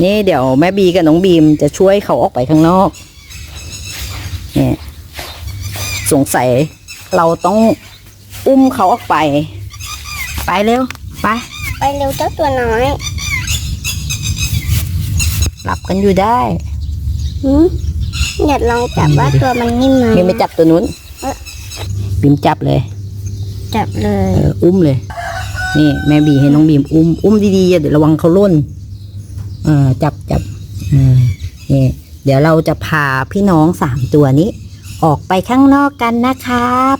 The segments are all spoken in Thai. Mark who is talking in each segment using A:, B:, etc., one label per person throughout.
A: นี่เดี๋ยวแม่บีกับน้องบีมจะช่วยเขาออกไปข้างนอกเนี่ยสงสัยเราต้องอุ้มเขาออกไป ไปเร็ว ไป
B: ไปเร็วเจ้าตัวน้อย
A: หลับกันอยู่ได้
B: หืมอยากลองจับว่าตัวมันนิ่มไหม
A: บีมไปจับตัวนู้น
B: เอ๊ะ
A: บีมจับเลย
B: จับเลย
A: เอออุ้มเลย นี่แม่บีให้น้องบีมอุ้ม อุ้มดีๆอย่าเดี๋ยวระวังเขาล่น เออจับจับเออนี่เดี๋ยวเราจะพาพี่น้องสามตัวนี้ ออกไปข้างนอกกันนะครับ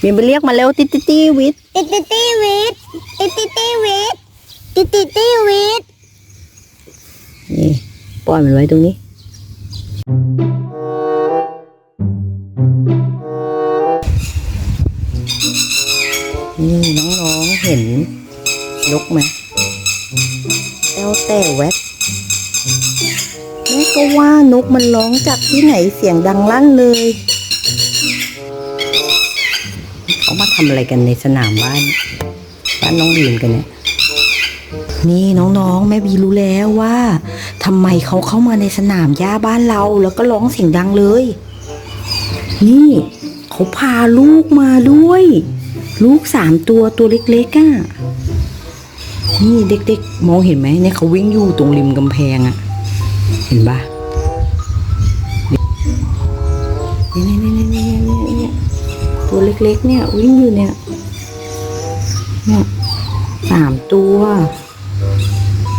A: บีมไปเรียกมาเร็วติติติวิท
B: ติติติวิทติติติวิทติติติวิท
A: นี่ปล่อยมันไว้ตรงนี้นี่ แต่แวดแม่ก็ว่านกมันร้องจากที่ไหนเสียงดังลั่นเลย เขามาทำอะไรกันในสนามบ้านบ้านน้องบีมกันเนี่ยนี่น้องๆ แม่บีรู้แล้วว่าทำไมเขาเข้ามาในสนามหญ้าบ้านเราแล้วก็ร้องเสียงดังเลย นี่เขาพาลูกมาด้วย ลูกสามตัวตัวเล็กๆอะ่ะ นี่เด็กๆมองเห็นไหมเนี่ยเขาวิ่งอยู่ตรงริมกำแพงอะ่ะเห็นปะเนี่ยเนี่ยเนี่ยเนี่ยเนี่ยเนี่ยตัวเล็กๆ เนี่ย วิ่งอยู่เนี่ยเนี่ยสามตัว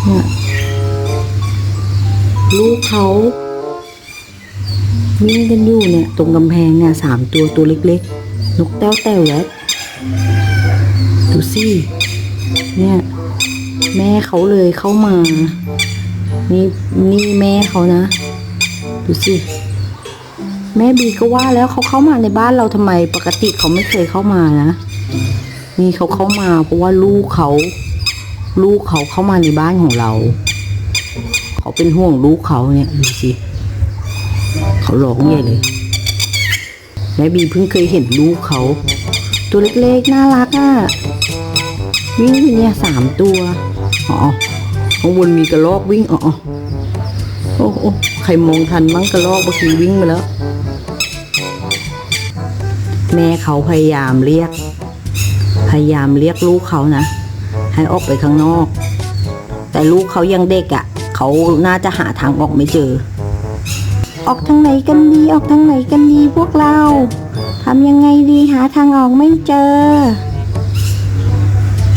A: เนี่ยลูกเขาวิ่งกันอยู่เนี่ย ตรงกำแพงเนี่ยสามตัวตัวเล็กๆ นกแต้วแต้วแวดดูสิเนี่ย แม่เขาเลยเข้ามา นี่นี่แม่เขานะ ดูสิ แม่บีก็ว่าแล้วเขาเข้ามาในบ้านเราทำไมปกติเขาไม่เคยเข้ามานะ นี่เขาเข้ามาเพราะว่าลูกเขา ลูกเขาเข้ามาในบ้านของเรา เขาเป็นห่วงลูกเขาเนี่ยดูสิเขาร้องใหญ่เลยแม่บีเพิ่งเคยเห็นลูกเขา ตัวเล็กๆน่ารักอะ่ะ วิ่งอยู่เนี่ยสามตัว อ๋อข้างบนมีกระรอกวิ่ง อ๋อโอ้โอ้ใครมองทันบ้งกระรอกเมื่อกี้วิ่งมาแล้ว แม่เขาพยายามเรียก พยายามเรียกลูกเขานะ ให้ออกไปข้างนอก แต่ลูกเขายังเด็กอะ่ะ เขาน่าจะหาทางออกไม่เจอ ออกทางไหนกันดี ออกทางไหนกันดีพวกเราทำยังไงดีหาทางออกไม่เจอ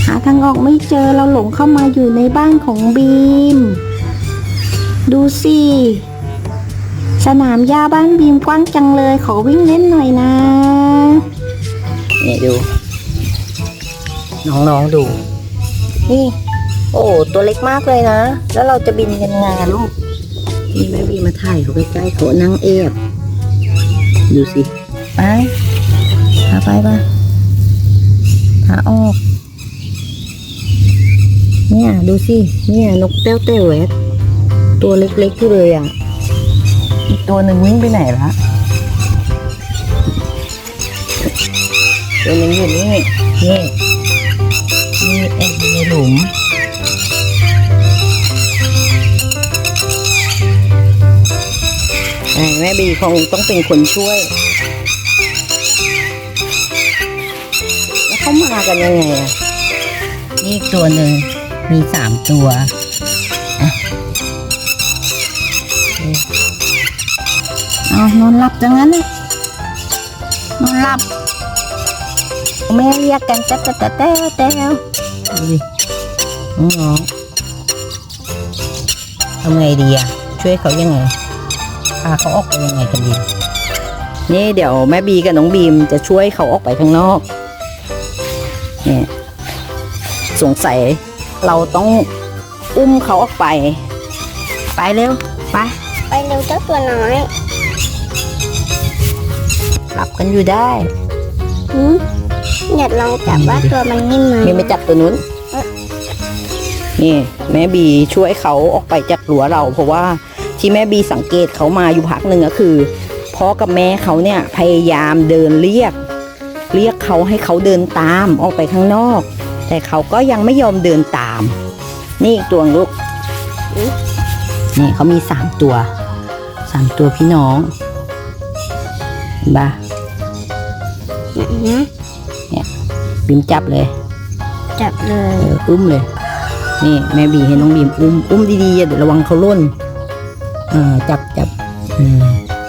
A: หาทางออกไม่เจอเราหลงเข้ามาอยู่ในบ้านของบีม ดูสิ สนามหญ้าบ้านบีมกว้างจังเลยขอวิ่งเล่นหน่อยนะ นี่ดู น้องๆดู นี่ โอ้ตัวเล็กมากเลยนะ แล้วเราจะบินกันยังไงอะลูกนี่แม่บีมาถ่ายเขาใกล้ๆเขานั่งเอบดูสิ ไปพาไปปะพาออก เนี่ยดูสิ เนี่ยนกแต้วเต้วแวดตัวเล็กๆที่เลยอะ อีกตัวหนึ่งวิ่งไปไหนละตัวหนึงอยู่นี่นี่นี่แอบอยู่ในหลุมอ่าแม่บีคงต้องเป็นคนช่วย แล้วเขามากันยังไงอะนี่ตัวหนึ่ง มีสามตัวเอานอนหลับจังงั้นนอนหลับแม่เรียกกันแต๊ะแต๊ะแต๊ะแต๊ะแต๊ะดูดิน้องทำไงดีอะช่วยเขายังไงพาเขาออกไปยังไงกันดีนี่เดี๋ยวแม่บีกับน้องบีมจะช่วยเขาออกไปข้างนอกเนี่ยสงสัย เราต้องอุ้มเขาออกไป ไปเร็ว ไป
B: ไปเร็วเจ้าตัวน้อย
A: หลับกันอยู่ได้
B: หืมอยากลองจับว่าตัวมันนิ่มไหม
A: มีไปจับตัวนู้น นี่ แม่บีช่วยเขาออกไปจากรั้วเรา เพราะว่าที่แม่บีสังเกตเขามาอยู่พักหนึ่งก็คือพ่อกับแม่เขาเนี่ยพยายามเดินเรียก เรียกเขาให้เขาเดินตามออกไปข้างนอก แต่เขาก็ยังไม่ยอมเดินตาม นี่อีกตัวลูก
B: หืม
A: นี่เขามีสามตัวสามตัวพี่น้องเห็นปะ
B: อือหือ
A: บีมจับเลย
B: จับเล
A: เอยออุ้มเลย นี่แม่บีให้น้องบีมอุ้มอุ้มดีๆอย่าเดี๋ยวระวังเขาล่นเออจับจับอืม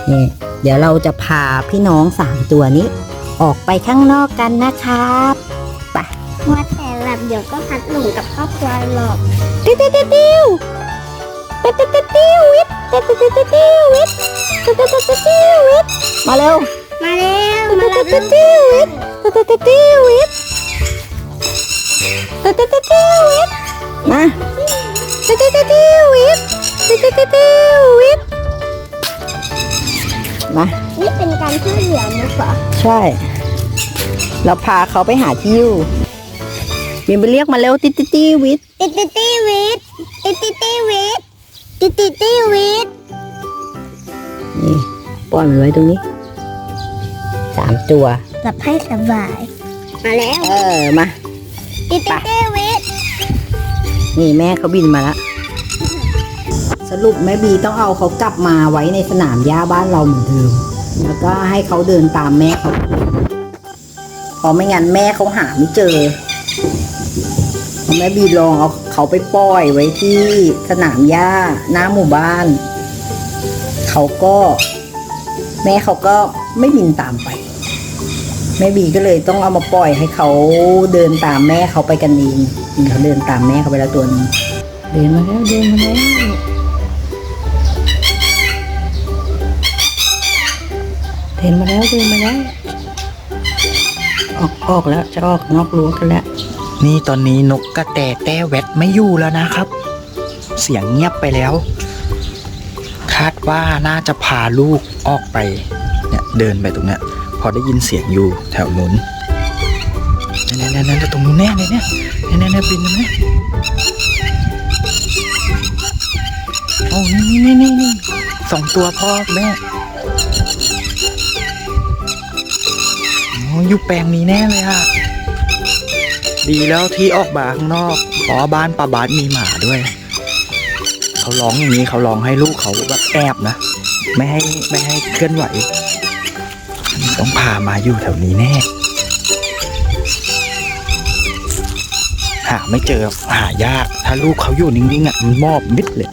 A: นี่เดี๋ยวเราจะพาพี่น้องสามตัวนี้ ออกไปข้างนอกกันนะครับ
B: ว่าแต่หลับ เดี๋ยวก็พัดหลงกับครอบครัวหรอก
A: ติ้วติ้วติ้วติ้วติ้วติ้วติ้ววิทติ้วติ้วติ้วติ้ววิติ้วติ้วติ้วติ้ววิทมาเร็ว
B: มาเร็ว มา
A: เร็วติ้วติ้ววิทติ้วติ้วติ้ววิทติ้วติ้วติ้ววิทมาติ้วติ้วติ้ววิทติ้วติ้วติ้ววิทมา
B: นี่เป็นการช่วยเหลือนุ๊กเหรอ
A: ใช่ เราพาเขาไปหาที่อยู่ บินไปเรียกมาเร็วติ๊ติ๊ติ๊ววิท
B: ติติติวิทติติติวิทติติติวิท
A: นี่ปล่อยมันไว้ตรงนี้สามตัว
B: หลับให้สบาย มาแล้ว
A: เออมา
B: ติติติวิท
A: นี่แม่เขาบินมาแล้วสรุปแม่บีต้องเอาเขากลับมาไว้ในสนามหญ้าบ้านเราเหมือนเดิมแล้วก็ให้เขาเดินตามแม่เขาเพราะไม่งั้นแม่เขาหาไม่เจอ แม่บีลองเอาเขาไปปล่อยไว้ที่สนามหญ้าหน้าหมู่บ้าน เขาก็ แม่เขาก็ไม่บินตามไป แม่บีก็เลยต้องเอามาปล่อยให้เขาเดินตามแม่เขาไปกันเองนี่เขาเดินตามแม่เขาไปแล้วตัวนึงเดินมาแล้วเดินมาแล้วเดินมาแล้วเดินมาแล้วออกออกแล้วจะออกนอกรั้วกันแล้ว
C: นี่ตอนนี้นกกระแตแต้แวดไม่อยู่แล้วนะครับ เสียงเงียบไปแล้ว คาดว่าน่าจะพาลูกออกไป เนี่ยเดินไปตรงเนี้ยพอได้ยินเสียงอยู่แถวนู้นเนี่ยเนี่ยเนี่ยตรงนู้นแน่เลยเนี่ยเนี่ยเนี่ยเนี่ยบินมาเนี่ยโอ้นี่นี่นี่นี่สองตัวพ่อแม่โอ้อยู่แปลงนี้แน่เลยอะ ดีแล้วที่ออกมาข้างนอกขอบ้านป้าบาสมีหมาด้วย เขาร้องอย่างนี้เขาร้องให้ลูกเขาแบบแอบนะ ไม่ให้ไม่ให้เคลื่อนไหว ต้องพามาอยู่แถวนี้แน่ หาไม่เจอหายาก ถ้าลูกเขาอยู่นิ่งๆอะมันมอบมิดเลย